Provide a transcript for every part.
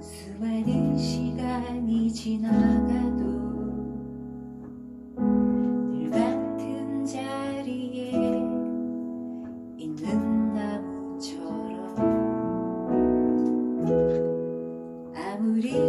수많은 시간이 지나가도 늘 같은 자리에 있는 나무처럼 아무리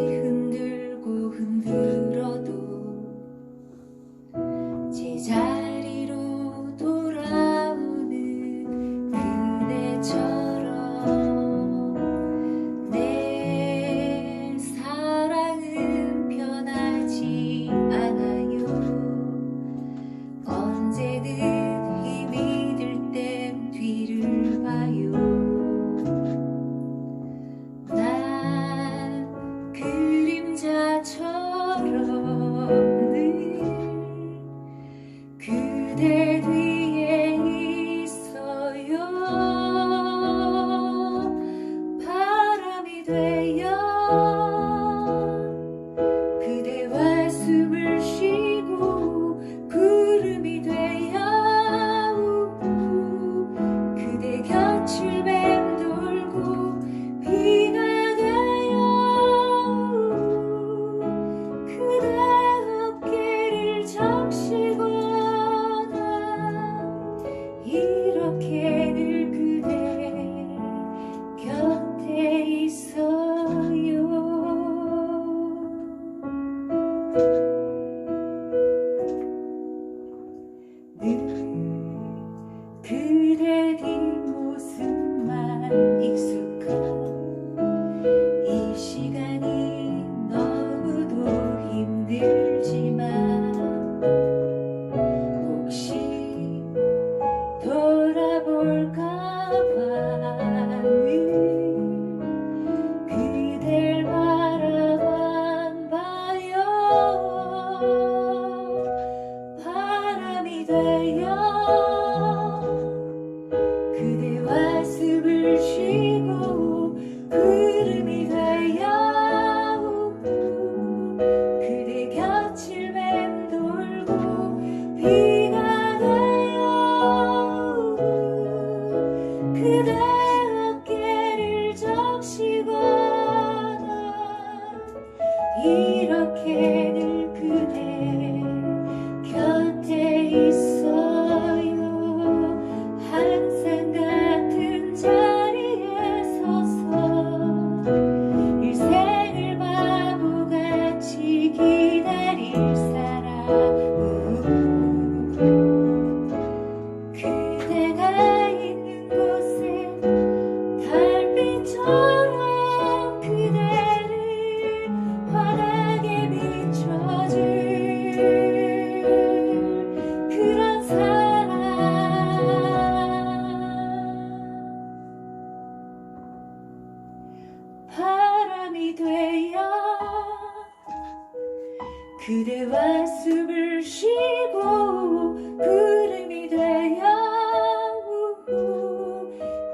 이렇게 늘 그대 곁에 있어요? they are. 그대와 숨을 쉬고 구름이 되어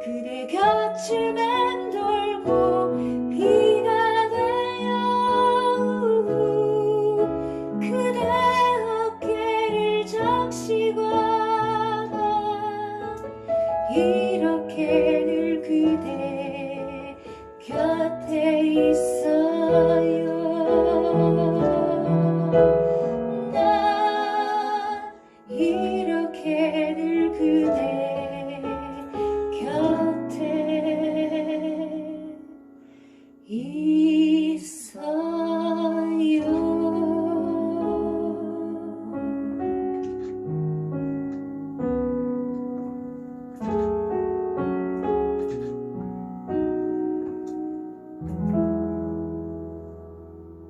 그대 곁을 맴돌고 비가 되어 그대 어깨를 적시고 이렇게 늘 그대 곁에 있어